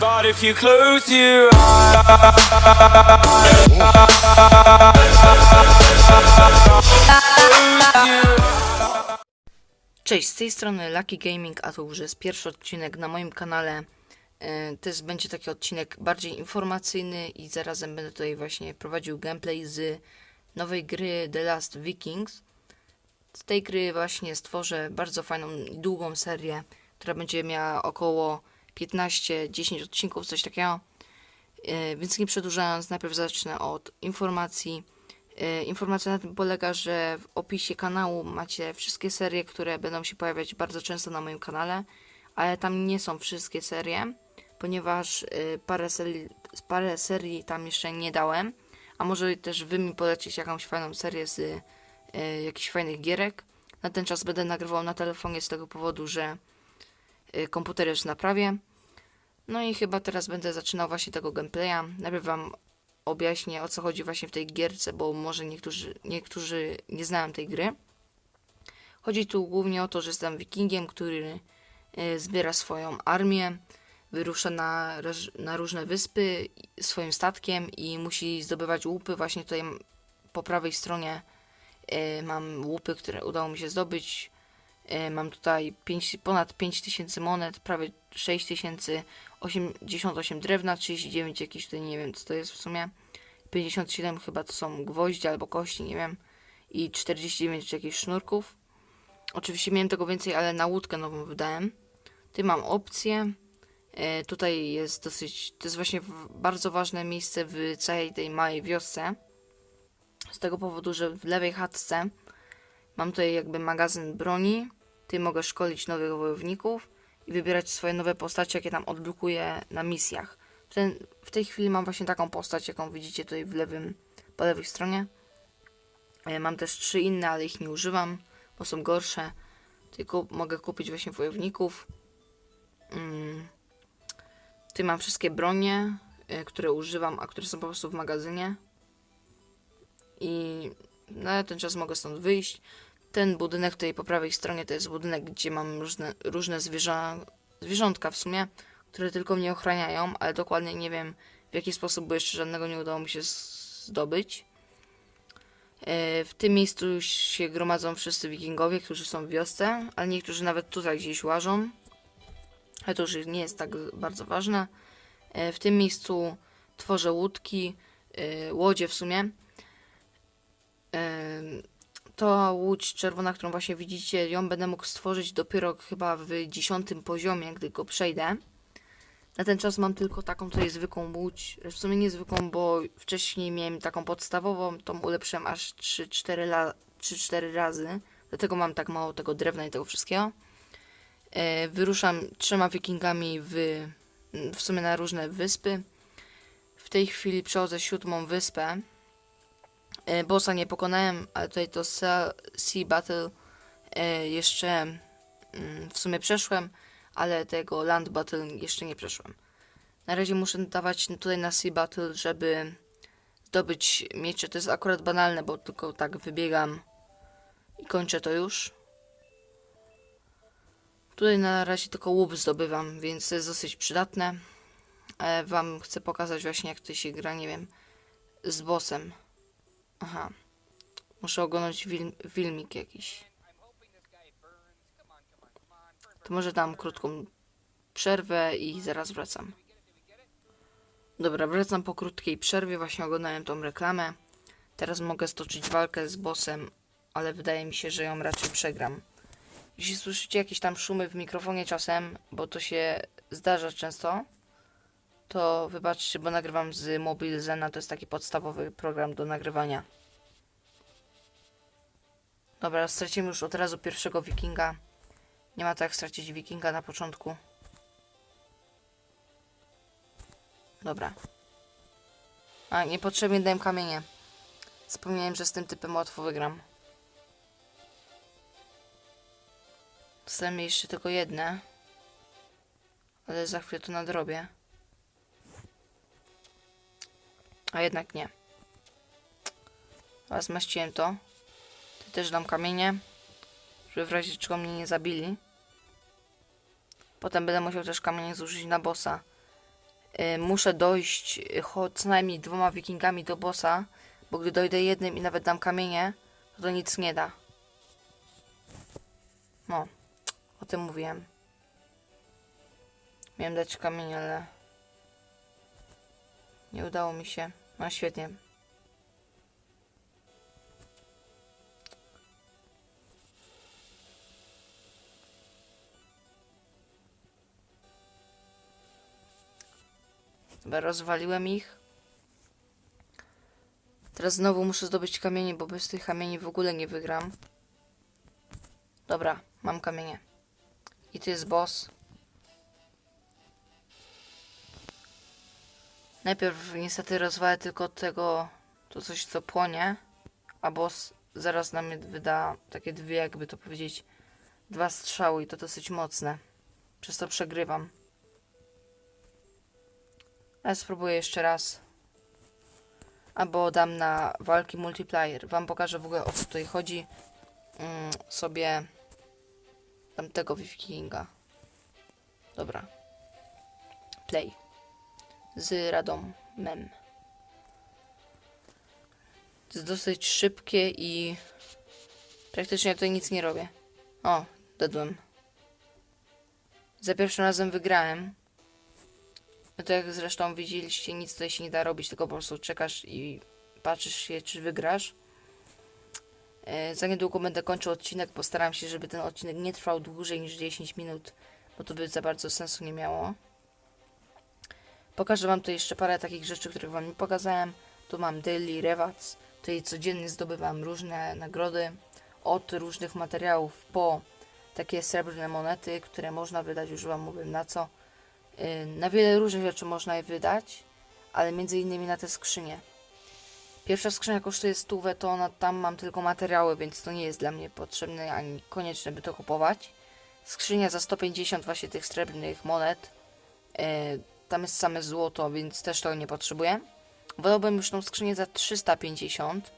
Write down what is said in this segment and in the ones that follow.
But if you close your eyes, Cześć, z tej strony Lucky Gaming, a to już jest pierwszy odcinek na moim kanale. E, To jest, będzie taki odcinek bardziej informacyjny i zarazem będę tutaj właśnie prowadził gameplay z nowej gry The Last Vikings. Z tej gry właśnie stworzę bardzo fajną i długą serię, która będzie miała około 15-10 odcinków, coś takiego. E, Więc nie przedłużając, najpierw zacznę od informacji. E, Informacja na tym polega, że w opisie kanału macie wszystkie serie, które będą się pojawiać bardzo często na moim kanale, ale tam nie są wszystkie serie, ponieważ e, parę serii, parę serii tam jeszcze nie dałem, a może też wy mi polecić jakąś fajną serię z e, jakichś fajnych gierek. Na ten czas będę nagrywał na telefonie z tego powodu, że komputer jest w naprawie. No i chyba teraz będę zaczynał właśnie tego gameplaya. Najpierw wam objaśnię o co chodzi właśnie w tej gierce, bo może niektórzy, niektórzy nie znają tej gry. Chodzi tu głównie o to, że jestem wikingiem, który e, zbiera swoją armię, wyrusza na, na różne wyspy swoim statkiem i musi zdobywać łupy. Właśnie tutaj po prawej stronie e, mam łupy, które udało mi się zdobyć. E, Mam tutaj 5, ponad 5000 monet, prawie 6000, 88 drewna, 39 jakieś tutaj nie wiem co to jest w sumie. 57 chyba to są gwoździe albo kości, nie wiem. I 49 jakichś sznurków. Oczywiście miałem tego więcej, ale na łódkę nową wydałem. Tu mam opcję. E, tutaj jest dosyć, to jest właśnie bardzo ważne miejsce w całej tej małej wiosce. Z tego powodu, że w lewej chatce mam tutaj jakby magazyn broni. Ty mogę szkolić nowych wojowników i wybierać swoje nowe postacie, jakie tam odblokuję na misjach. W, ten, w tej chwili mam właśnie taką postać, jaką widzicie tutaj w lewym, po lewej stronie. E, Mam też trzy inne, ale ich nie używam, bo są gorsze. Tylko mogę kupić właśnie wojowników. Mm. Tu mam wszystkie bronie, e, które używam, a które są po prostu w magazynie. I na ten czas mogę stąd wyjść. Ten budynek tutaj po prawej stronie to jest budynek, gdzie mam różne, różne zwierzę, zwierzątka w sumie, które tylko mnie ochraniają, ale dokładnie nie wiem w jaki sposób, bo jeszcze żadnego nie udało mi się zdobyć. E, W tym miejscu się gromadzą wszyscy wikingowie, którzy są w wiosce, ale niektórzy nawet tutaj gdzieś łażą. Ale to już nie jest tak bardzo ważne. E, W tym miejscu tworzę łódki, e, łodzie w sumie. To łódź czerwona, którą właśnie widzicie, ją będę mógł stworzyć dopiero chyba w dziesiątym poziomie, gdy go przejdę. Na ten czas mam tylko taką tutaj zwykłą łódź. W sumie niezwykłą, bo wcześniej miałem taką podstawową, tą ulepszyłem aż 3-4 la- 3-4 razy. Dlatego mam tak mało tego drewna i tego wszystkiego. E, wyruszam trzema wikingami w, w sumie na różne wyspy. W tej chwili przechodzę siódmą wyspę. E, bossa nie pokonałem, ale tutaj to Sea, Battle e, jeszcze mm, w sumie przeszłem, ale tego Land Battle jeszcze nie przeszłem. Na razie muszę dawać tutaj na Sea Battle, żeby zdobyć miecze. To jest akurat banalne, bo tylko tak wybiegam i kończę to już. Tutaj na razie tylko łup zdobywam, więc to jest dosyć przydatne. Ale wam chcę pokazać właśnie jak to się gra, nie wiem, z bossem. Aha. Muszę oglądać film, filmik jakiś. To może dam krótką przerwę i zaraz wracam. Dobra, wracam po krótkiej przerwie. Właśnie oglądałem tą reklamę. Teraz mogę stoczyć walkę z bossem, ale wydaje mi się, że ją raczej przegram. Jeśli słyszycie jakieś tam szumy w mikrofonie czasem, bo to się zdarza często, to wybaczcie, bo nagrywam z Mobile to jest taki podstawowy program do nagrywania. Dobra, stracimy już od razu pierwszego wikinga. Nie ma tak stracić wikinga na początku. Dobra. A, niepotrzebnie dałem kamienie. Wspomniałem, że z tym typem łatwo wygram. Zostały jeszcze tylko jedne. Ale za chwilę to nadrobię. A jednak nie. Teraz zmaściłem to. Tu też dam kamienie. Żeby w razie czego mnie nie zabili. Potem będę musiał też kamienie zużyć na bossa. y, muszę dojść y, cho- co najmniej dwoma wikingami do bossa, bo gdy dojdę jednym i nawet dam kamienie, to to nic nie da. No, o tym mówiłem. Miałem dać kamień, ale nie udało mi się. No świetnie. Chyba rozwaliłem ich. Teraz znowu muszę zdobyć kamienie, bo bez tych kamieni w ogóle nie wygram. Dobra, mam kamienie. I to jest boss. Najpierw niestety rozwalę tylko tego, to coś co płonie, a boss zaraz na mnie wyda takie dwie, jakby to powiedzieć, dwa strzały i to dosyć mocne. Przez to przegrywam. Ale spróbuję jeszcze raz. Albo dam na walki multiplayer. Wam pokażę w ogóle o co tutaj chodzi. Mm, sobie tamtego wikinga. Dobra. Play. Z Radom Mem. To jest dosyć szybkie i praktycznie tutaj nic nie robię. O, dedłem. Za pierwszym razem wygrałem. No to jak zresztą widzieliście, nic tutaj się nie da robić, tylko po prostu czekasz i patrzysz się, czy wygrasz. E, za niedługo będę kończył odcinek, postaram się, żeby ten odcinek nie trwał dłużej niż 10 minut, bo to by za bardzo sensu nie miało. Pokażę wam tu jeszcze parę takich rzeczy, których wam nie pokazałem. Tu mam daily rewards, tutaj codziennie zdobywam różne nagrody od różnych materiałów po takie srebrne monety, które można wydać, już wam mówię na co. Y, Na wiele różnych rzeczy można je wydać, ale między innymi na te skrzynie. Pierwsza skrzynia kosztuje stówę, to ona, tam mam tylko materiały, więc to nie jest dla mnie potrzebne ani konieczne, by to kupować. Skrzynia za 150 właśnie tych srebrnych monet. Tam jest same złoto, więc też tego nie potrzebuję. Wolałbym już tą skrzynię za 350.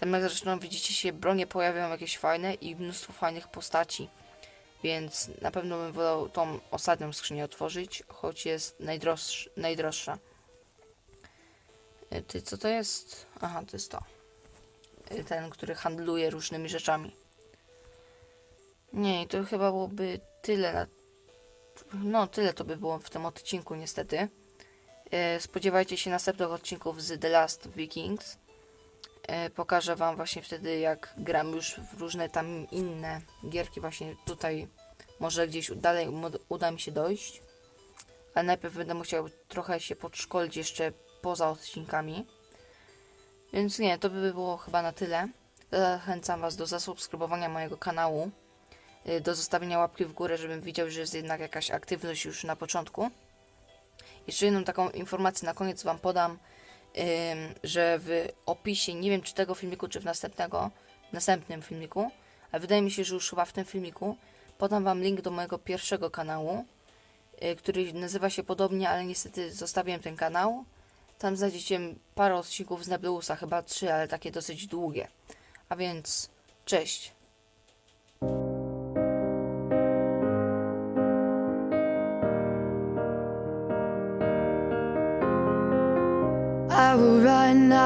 Tam jak zresztą widzicie się bronie pojawiają jakieś fajne i mnóstwo fajnych postaci. Więc na pewno bym wolał tą ostatnią skrzynię otworzyć, choć jest najdroższa. najdroższa. E, Ty, co to jest? Aha, to jest to. E, Ten, który handluje różnymi rzeczami. Nie, to chyba byłoby tyle. Na... No, tyle to by było w tym odcinku, niestety. E, Spodziewajcie się następnych odcinków z The Last Vikings. E, Pokażę Wam właśnie wtedy, jak gram już w różne tam inne gierki. Właśnie tutaj może gdzieś dalej mod- uda mi się dojść. Ale najpierw będę musiał trochę się podszkolić jeszcze poza odcinkami. Więc nie, to by było chyba na tyle. Zachęcam Was do zasubskrybowania mojego kanału. Y, Do zostawienia łapki w górę, żebym widział, że jest jednak jakaś aktywność już na początku. Jeszcze jedną taką informację na koniec Wam podam, że w opisie, nie wiem czy tego filmiku, czy w następnego, następnym filmiku, ale wydaje mi się, że już chyba w tym filmiku, podam Wam link do mojego pierwszego kanału, y, który nazywa się podobnie, ale niestety zostawiłem ten kanał. Tam znajdziecie parę odcinków z Nebleusa, chyba trzy, ale takie dosyć długie. A więc, cześć!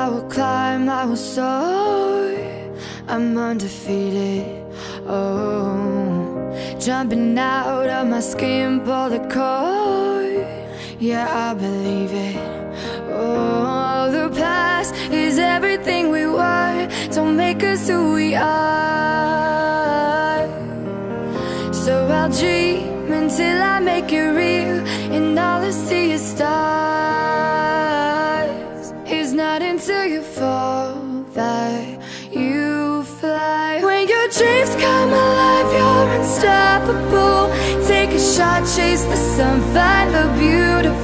I will climb, I will soar. I'm undefeated. Oh, jumping out of my skin, pull the cord. Yeah, I believe it. Oh, the past is everything we were. Don't make us who we are. So I'll dream until I make it real, chase the sun, find the beautiful.